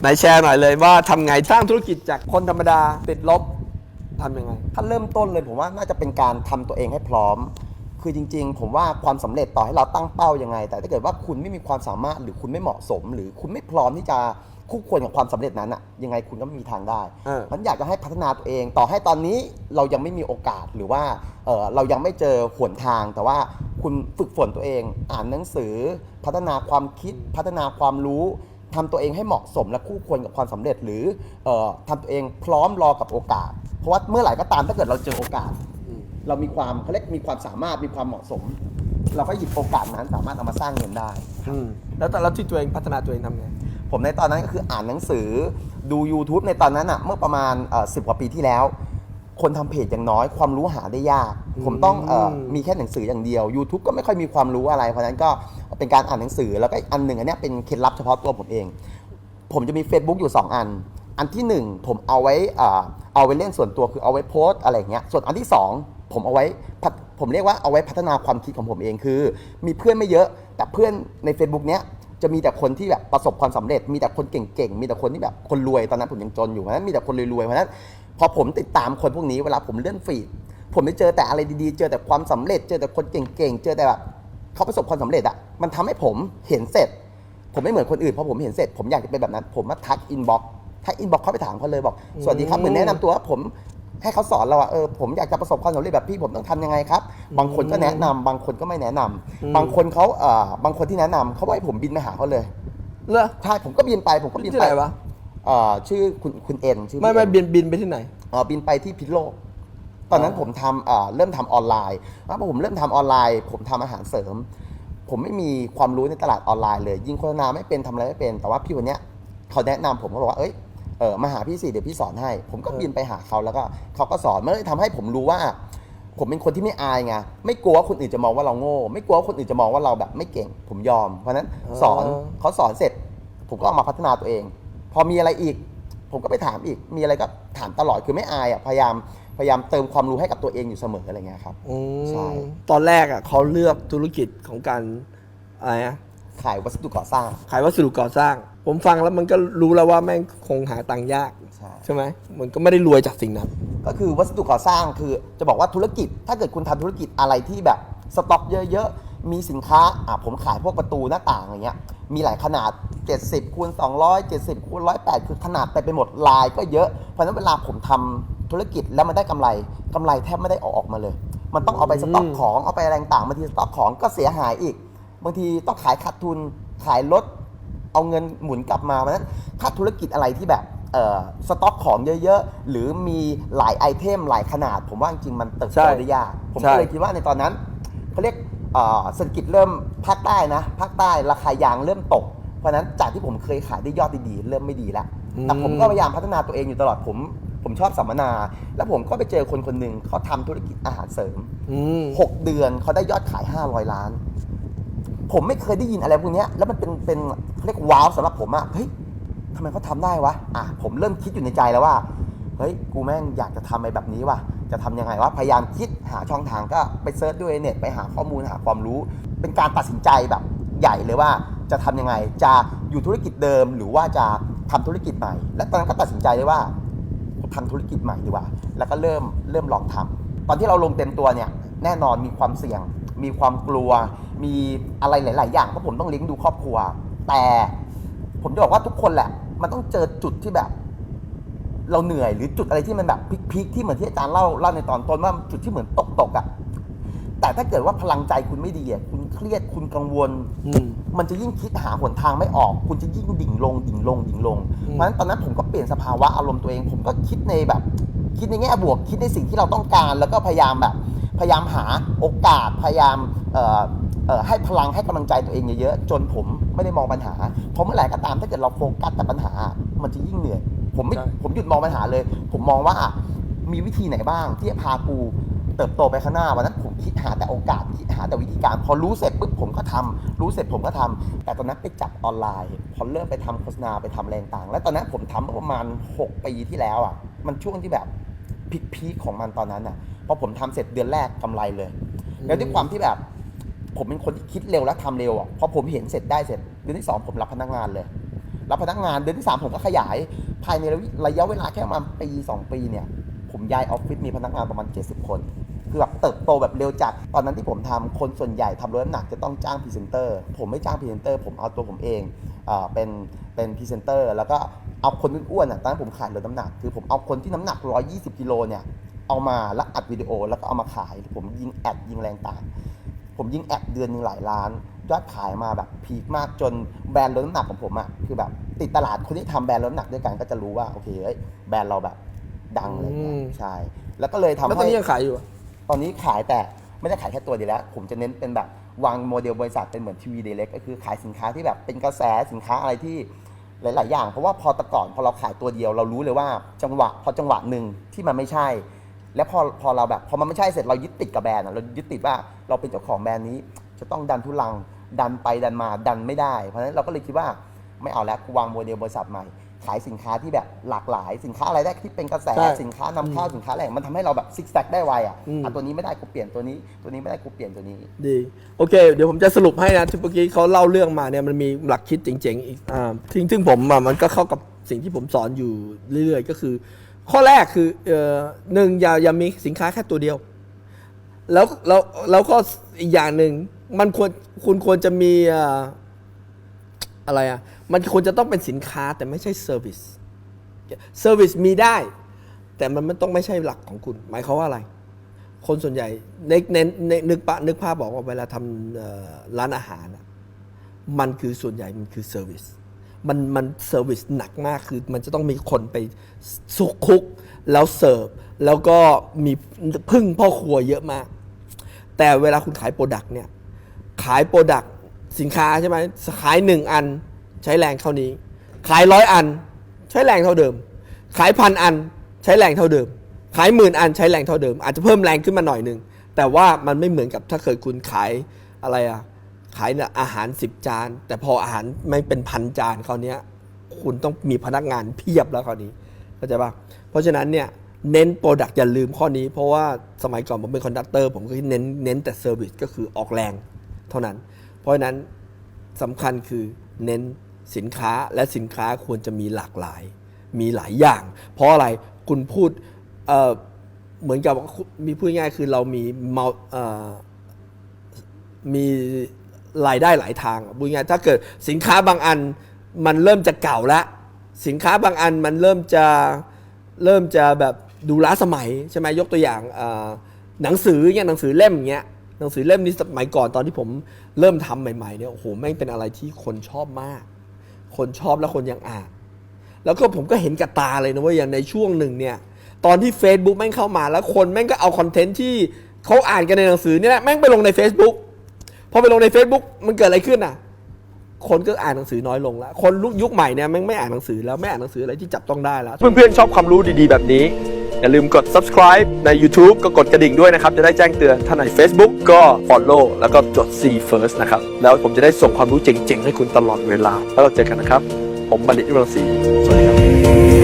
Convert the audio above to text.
ไหนแชร์หน่อยเลยว่าทำไงสร้างธุรกิจจากคนธรรมดาติดลบทำยังไง ถ้าเริ่มต้นเลยผมว่าน่าจะเป็นการทำตัวเองให้พร้อม คือจริง ๆ ผมว่าความสำเร็จต่อให้เราตั้งเป้ายังไง แต่ถ้าเกิดว่าคุณไม่มีความสามารถหรือคุณไม่เหมาะสม หรือคุณไม่พร้อมที่จะคู่ควรกับความสำเร็จนั้นอะยังไงคุณก็ไม่มีทางได้เออ มันอยากจะให้พัฒนาตัวเอง ต่อให้ตอนนี้เรายังไม่มีโอกาสหรือว่าเออเรายังไม่เจอหนทาง แต่ว่าคุณฝึกฝนตัวเอง อ่านหนังสือ พัฒนาความคิด พัฒนาความรู้ ทำตัวเองให้เหมาะสมและคู่ควรกับความสำเร็จ หรือเออทำตัวเองพร้อมรอกับโอกาส เพราะว่าเมื่อไหร่ก็ตามถ้าเกิดเราเจอโอกาสเรามีความเขาเรียกมีความสามารถมีความเหมาะสม เราก็หยิบโอกาสนั้นสามารถเอามาสร้างเงินได้ อืมแล้วตอนแล้วที่ตัวเองพัฒนาตัวเองทำไง ผมในตอนนั้นก็คืออ่านหนังสือดู YouTube ในตอนนั้นอะเมื่อประมาณสิบกว่าปีที่แล้ว คนทำเพจอย่างน้อยความรู้หาได้ยาก ผมต้องเอออืมมีแค่หนังสืออย่างเดียว YouTube ก็ไม่ค่อยมีความรู้อะไร เพราะฉะนั้นก็ เป็นการอ่านหนังสือ แล้วก็อันหนึ่งอันนี้เป็นเคล็ดลับเฉพาะตัวผมเอง ผมจะมี Facebook อยู่ 2 อัน อันที่ 1 ผมเอาไว้เอาไว้เล่นส่วนตัวคือเอาไว้โพสอะไรเงี้ย ส่วนอันที่ 2 ผมเอาไว้ผมเรียกว่าเอาไว้พัฒนาความคิดของผมเองคือ มีเพื่อนไม่เยอะ แต่เพื่อนใน Facebook เนี้ยจะมีแต่คนที่แบบประสบความสำเร็จ มีแต่คนเก่งๆ มีแต่คนที่แบบคนรวย ตอนนั้นผมยังจนอยู่เพราะฉะนั้นมีแต่คนรวยๆ เพราะฉะนั้นพอผมติดตามคนพวกนี้เวลาผมเลื่อนฟีด ผมไม่เจอแต่อะไรดีๆ เจอแต่ความสำเร็จ เจอแต่คนเก่งๆ เจอแต่แบบ เขาประสบความสำเร็จอะมันทำให้ผมเห็นเสร็จ ผมไม่เหมือนคนอื่นพอผมเห็นเสร็จ ผมอยากจะเป็นแบบนั้น ผมมาทักอินบ็อกทักอินบ็อกเข้าไปถามเขาเลยบอก สวัสดีครับเหมือนแนะนำตัวว่าผมให้เขาสอนเราอะเออผมอยากจะประสบความสำเร็จแบบพี่ผมต้องทำยังไงครับ บางคนก็แนะนำบางคนก็ไม่แนะนำอืมบางคนเขาเอ่อบางคนที่แนะนำเขาบอกให้ผมบินไปหาเขาเลยเหรอใช่ผมก็บินไปผมก็บินที่ไปไหนวะ เอ่อชื่อคุณคุณเอ็นชื่อไม่คุณไม่เอ็นบินบินไปที่ไหน เอ่อบินไปที่พิษณุโลก ตอนนั้นผมทำเอ่อเริ่มทำออนไลน์แล้วพอผมเริ่มทำออนไลน์ ผมทำอาหารเสริม ผมไม่มีความรู้ในตลาดออนไลน์เลย ยิงโฆษณาไม่เป็นทำอะไรไม่เป็น แต่ว่าพี่คนเนี้ยเขาแนะนำผมเขาบอกว่าเอ้ยเออมาหาพี่สิเดี๋ยวพี่สอนให้ ผมก็บินไปหาเขาแล้วก็เขาก็สอนมันเลยทำให้ผมรู้ว่า ผมเป็นคนที่ไม่อายไงไม่กลัวว่าคนอื่นจะมองว่าเราโง่ ไม่กลัวว่าคนอื่นจะมองว่าเราแบบไม่เก่ง ผมยอม เพราะฉะนั้นสอนอ๋อ เขาสอนเสร็จ ผมก็เอามาพัฒนาตัวเอง พอมีอะไรอีก ผมก็ไปถามอีกมีอะไรก็ถามตลอดคือไม่อายอะพยายาม พยายามเติมความรู้ให้กับตัวเองอยู่เสมออะไรเงี้ยครับ อืมใช่ ตอนแรกอะเขาเลือกธุรกิจของการอะไรนะขายวัสดุก่อสร้างขายวัสดุก่อสร้าง ผมฟังแล้วมันก็รู้แล้วว่าแม่งคงหาตังค์ยาก ใช่ ใช่ไหมมันก็ไม่ได้รวยจากสิ่งนั้น ก็คือวัสดุก่อสร้างคือจะบอกว่าธุรกิจ ถ้าเกิดคุณทำธุรกิจอะไรที่แบบสต็อกเยอะๆ มีสินค้าอะผมขายพวกประตูหน้าต่างอย่างเงี้ยมีหลายขนาด 70คูณ200 70คูณ108 คือขนาดไปไปหมดลายก็เยอะ เพราะฉะนั้นเวลาผมทำ ธุรกิจแล้วมันได้กำไรกำไรแทบไม่ได้เอาออกมาเลย มันต้องเอาไปสต็อกของเอาไปอะไรต่างๆบางทีสต็อกของก็เสียหายอีก บางทีต้องขายขาดทุนขายลดเอาเงินหมุนกลับมาเพราะฉะนั้นถ้าธุรกิจอะไรที่แบบเอ่อสต็อกของเยอะๆ หรือมีหลายไอเทมหลายขนาด ผมว่าจริงๆมันเติบใช่โตได้ยากผมใช่ก็เลยคิดว่าในตอนนั้นเขาเรียกเอ่อเศรษฐกิจเริ่มภาคใต้นะภาคใต้ราคายางเริ่มตก เพราะฉะนั้นจากที่ผมเคยขายได้ยอดดีๆ เริ่มไม่ดีแล้วแต่ผมก็พยายามพัฒนาตัวเองอยู่ตลอดผม ผมชอบสัมมนา แล้วผมก็ไปเจอคนคนหนึ่งเขาทำธุรกิจอาหารเสริมอืม6เดือนเขาได้ยอดขาย 500 ล้าน ผมไม่เคยได้ยินอะไรพวกเนี้ยแล้วมันเป็นเป็นเขาเรียกว้าวสำหรับผมอะเฮ้ยทำไมเขาทำได้วะอะผมเริ่มคิดอยู่ในใจแล้วว่าเฮ้ยกูแม่งอยากจะทำอะไรแบบนี้ว่ะจะทำยังไงวะพยายามคิดหาช่องทางก็ไปเซิร์ชด้วยเน็ตไปหาข้อมูลหาความรู้ เป็นการตัดสินใจแบบใหญ่เลยว่าจะทำยังไงจะอยู่ธุรกิจเดิมหรือว่าจะทำธุรกิจใหม่ และตอนนั้นก็ตัดสินใจเลยว่า ทำธุรกิจใหม่ดีกว่า แล้วก็เริ่มเริ่มลองทำตอนที่เราลงเต็มตัวเนี่ยแน่นอนมีความเสี่ยง มีความกลัว มีอะไรหลาย ๆ อย่างเพราะผมต้องเลี้ยงดูครอบครัว แต่ผมจะบอกว่าทุกคนแหละ มันต้องเจอจุดที่แบบ เราเหนื่อยหรือจุดอะไรที่มันแบบพีคๆที่เหมือนที่อาจารย์เล่าเล่าในตอนต้นว่าจุดที่เหมือนตกตกๆอะ่ะ ถ้าเกิดว่าพลังใจคุณไม่ดีอะคุณเครียดคุณกังวล อืม มันจะยิ่งคิดหาหนทางไม่ออก คุณจะยิ่งดิ่งลง ดิ่งลง ดิ่งลงอืมเพราะฉะนั้นตอนนั้นผมก็เปลี่ยนสภาวะอารมณ์ตัวเอง ผมก็คิดในแบบ คิดในแง่บวก คิดในสิ่งที่เราต้องการ แล้วก็พยายามแบบ พยายามหาโอกาส พยายามเอ่อเอ่อให้พลังให้กำลังใจตัวเองเยอะๆ จนผมไม่ได้มองปัญหา เพราะเมื่อไหร่ก็ตามถ้าเกิดเราโฟกัสแต่ปัญหา มันจะยิ่งเหนื่อย ผมไม่ ใช่ ผมหยุดมองปัญหาเลย ผมมองว่ามีวิธีไหนบ้างที่จะพากู เติบโตไปข้างหน้าวันนั้นผมคิดหาแต่โอกาสคิดหาแต่วิธีการ พอรู้เสร็จปุ๊บผมก็ทำรู้เสร็จผมก็ทำแต่ตอนนั้นไปจับออนไลน์ พอเริ่มไปทำโฆษณาไปทำแรงต่าง แล้วตอนนั้นผมทำเมื่อประมาณ 6 ปีที่แล้วอะมันช่วงที่แบบพีคๆของมันตอนนั้นอะพอผมทำเสร็จเดือนแรกกำไรเลย แล้วด้วยความที่แบบ ผมเป็นคนที่คิดเร็วและทำเร็วอะพอผมเห็นเสร็จได้เสร็จเดือนที่สองผมรับพนักงานเลยแล้วพนักงานเดือนที่ 3 ผมก็ขยาย ภายในระยะเวลาแค่ประมาณปี 2 ปีเนี่ย ผมย้ายออฟฟิศมีพนักงานประมาณ 70 คน คือแบบเติบโตแบบเร็วจากตอนนั้นที่ผมทำคนส่วนใหญ่ทำรถน้ำหนักจะต้องจ้างพรีเซนเตอร์ ผมไม่จ้างพรีเซนเตอร์ ผมเอาตัวผมเองเอ่อเป็นเป็นพรีเซนเตอร์ แล้วก็เอาคนอ้วนๆอะตอนนั้นผมขายรถน้ำหนัก คือผมเอาคนที่น้ำหนัก 120กิโลเนี่ยเอามาแล้วอัดวิดีโอแล้วก็เอามาขาย ผมยิงแอดยิงแรงต่าง ผมยิงแอดเดือนหนึงหลายล้านยอดขายมาแบบพีคมากจนแบรนด์ลดน้ำหนักของผมอะคือแบบติดตลาดคนที่ทำแบรนด์ลดน้ำหนักด้วยกันก็จะรู้ว่าโอเคเอ้ยแบรนด์เราแบบดังอะไรเงี้ยอืมใช่ แล้วก็เลยทำแล้วตอนให้นี้ยังขายอยู่อะ ตอนนี้ขายแต่ไม่ได้ขายแค่ตัวเดียวแล้ว ผมจะเน้นเป็นแบบวางโมเดลบริษัทเป็นเหมือนทีวีเดเล็กก็คือขายสินค้าที่แบบเป็นกระแสสินค้าอะไรที่หลาย ๆ อย่าง เพราะว่าพอแตะก่อนพอเราขายตัวเดียวเรารู้เลยว่าจังหวะพอจังหวะหนึ่งที่มันไม่ใช่ แล้วพอพอเราแบบพอมันไม่ใช่เสร็จเรายึดติดกับแบรนด์อะเรายึดติดว่าเราเป็นเจ้าของแบรนด์นี้ จะต้องดันทุลังดันไปดันมาดันไม่ได้ เพราะฉะนั้นเราก็เลยคิดว่าไม่เอาแล้วกูวางโมเดลบริษัทใหม่ ขายสินค้าที่แบบหลากหลาย สินค้าอะไรได้ที่เป็นกระแสใช่สินค้านำเข้าสินค้าอะไรมันทำให้เราแบบซิกแซกได้ไวอะอืม อะตัวนี้ไม่ได้กูเปลี่ยนตัวนี้ ตัวนี้ไม่ได้กูเปลี่ยนตัวนี้ ดีโอเค เดี๋ยวผมจะสรุปให้นะที่เมื่อกี้เขาเล่าเรื่องมาเนี่ยมันมีหลักคิดเจ๋งๆอีกอ่าซึ่งซึ่งผมอะมันก็เข้ากับสิ่งที่ผมสอนอยู่เรื่อยๆ ก็คือ ข้อแรกคือเอ่อหนึ่งอย่าอย่ามีสินค้าแค่ตัวเดียว แล้วแล้วแล้วก็อีกอย่างหนึ่งมันควรคุณควรจะมีเอ่อ อะไรอะ มันควรจะต้องเป็นสินค้าแต่ไม่ใช่เซอร์วิสเซอร์วิสมีได้ แต่มันไม่ต้องไม่ใช่หลักของคุณ หมายความว่าอะไร คนส่วนใหญ่ในในในนึกปะนึกภาพบอกว่าเวลาทำร้านอาหาร มันคือส่วนใหญ่มันคือเซอร์วิสมันมันเซอร์วิสหนักมากคือมันจะต้องมีคนไปสุกคุก แล้วเสิร์ฟ แล้วก็มีพึ่งพ่อครัวเยอะมาก แต่เวลาคุณขายโปรดักต์เนี่ย ขายโปรดักต์ สินค้าใช่ไหมขายหนึ่งอัน ใช้แรงเท่านี้ ขายร้อยอัน ใช้แรงเท่าเดิม ขายพันอัน ใช้แรงเท่าเดิม ขายหมื่นอัน ใช้แรงเท่าเดิม อาจจะเพิ่มแรงขึ้นมาหน่อยหนึ่งแต่ว่ามันไม่เหมือนกับถ้าเคยคุณขายอะไรอะขายอาหาร 10 จาน แต่พออาหารไม่เป็นพันจานคราวนี้คุณต้องมีพนักงานเพียบแล้วคราวนี้เข้าใจปะเพราะฉะนั้นเนี่ยเน้นโปรดักต์อย่าลืมข้อนี้ เพราะว่าสมัยก่อนผมเป็นคอนดักเตอร์ผมก็เน้นเน้นแต่เซอร์วิสก็คือออกแรงเท่านั้น เพราะนั้นสำคัญคือเน้นสินค้าและสินค้าควรจะมีหลากหลาย มีหลายอย่าง เพราะอะไรคุณพูดเเหมือนกับมีพูดง่ายคือเรามีเมามีรายได้หลายทางพูดง่ายถ้าเกิดสินค้าบางอันมันเริ่มจะเก่าแล้วสินค้าบางอันมันเริ่มจะเริ่มจะแบบดูล้าสมัยใช่ไหมยกตัวอย่างหนังสืออย่างหนังสือเล่มเงี้ย หนังสือเล่มนี้สมัยก่อนตอนที่ผมเริ่มทำใหม่ๆเนี่ยโอ้โหแม่งเป็นอะไรที่คนชอบมาก คนชอบและคนยังอ่านแล้วก็ผมก็เห็นกับตาเลยนะว่าอย่างในช่วงหนึ่งเนี่ย ตอนที่ Facebook แม่งเข้ามาแล้วคนแม่งก็เอาคอนเทนต์ที่เขาอ่านกันในหนังสือเนี่ยแหละแม่งไปลงใน Facebook พอไปลงใน Facebook มันเกิดอะไรขึ้นอะ คนก็อ่านหนังสือน้อยลงแล้ว คนยุคใหม่เนี่ยแม่งไม่อ่านหนังสือแล้วไม่อ่านหนังสืออะไรที่จับต้องได้แล้ว เพื่อนๆชอบความรู้ดีๆแบบนี้ อย่าลืมกด subscribe ใน YouTube ก็กดกระดิ่งด้วยนะครับ จะได้แจ้งเตือนถ้าใน Facebook ก็ follow แล้วก็จด see first นะครับ แล้วผมจะได้ส่งความรู้เจ๋งๆ ให้คุณตลอดเวลา แล้วเราเจอกันนะครับ ผมบัณฑิตวิรังศรีสวัสดีครับ